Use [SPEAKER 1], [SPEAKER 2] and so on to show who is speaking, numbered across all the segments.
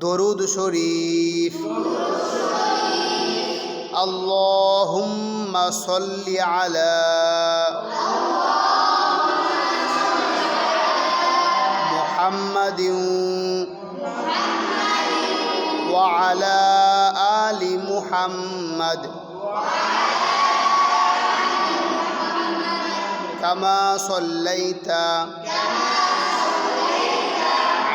[SPEAKER 1] দরুদ শরীফ اللهم صل على محمد وعلى آل محمد كما صليت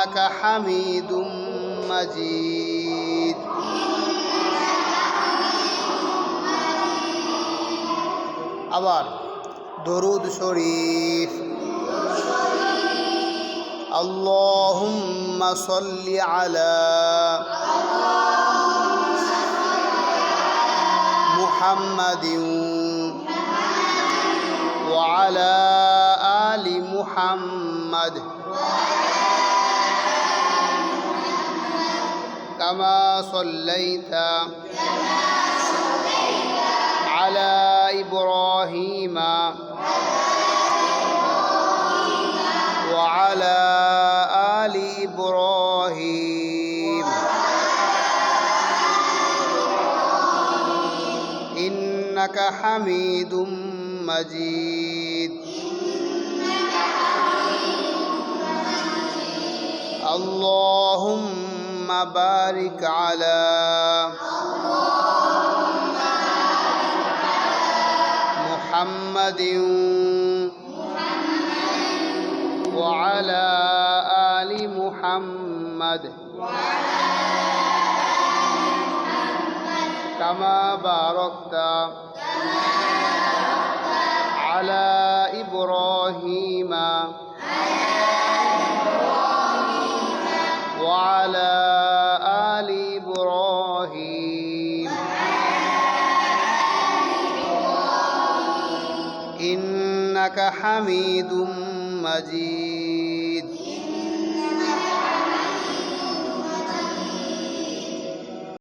[SPEAKER 1] إنك حميد مجيد আবার দরুদ শরীফ اللهم صل على محمد وعلى آل محمد كما صليت على إبراهيم وعلى آل إبراهيم. إنك حميد مجيد. اللهم بارك على محمد وعلى آل محمد كما باركت إنك حميد مجيد